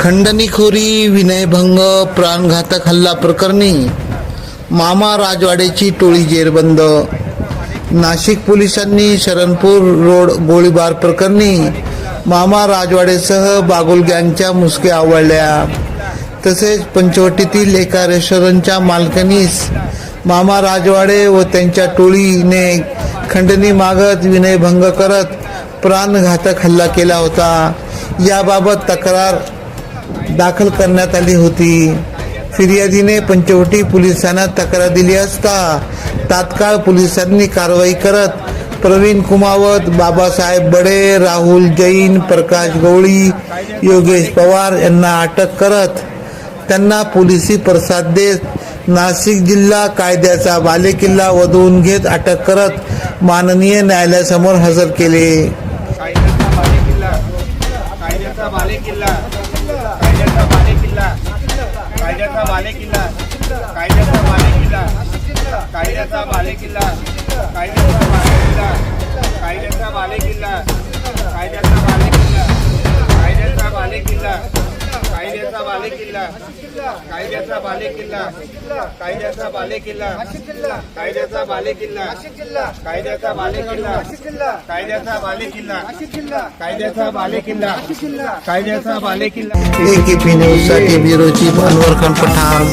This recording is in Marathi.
खंडणीखोरी विनयभंग प्राणघातक हल्ला प्रकरणी मामा राजवाडेची टोळी जेरबंद नाशिक पोलिसांनी शरणपूर रोड गोळीबार प्रकरणी मामा राजवाडेसह बागुल गँगच्या मुसक्या आवळल्या. तसेच पंचवटीतील एका रेस्टॉरंटच्या मालकानीस मामा राजवाडे व त्यांच्या टोळीने खंडणी मागत विनयभंग करत प्राणघातक हल्ला केला होता. याबाबत तक्रार दाखल करण्यात आली होती. फिर्यादीने पंचवटी पोलिसांना तक्रार दिली असता तात्काळ पोलिसांनी कारवाई करत प्रवीण कुमावत बाबासाहेब बडे राहुल जैन प्रकाश गवळी योगेश पवार यांना अटक करत त्यांना पोलिसी प्रसाद देत नाशिक जिल्हा कायद्याचा बालेकिल्ला वधवून घेत अटक करत माननीय न्यायालयासमोर हजर केले. बाले किल्ला कायद्याचा बाले किल्ला कायद्याचा बाले किल्ला कायद्याचा बाले किल्ला कायद्याचा बाले किल्ला किल्ला कायद्याचा बाले किल्ला कायद्याचा बाले किल्ला कायद्याचा बाले किल्ला कायद्याचा बाले किल्ला कायद्याचा बाले किल्ला कायद्याचा बाले किल्ला कायद्याचा बाले किल्ला. साठी बिरोची पठाण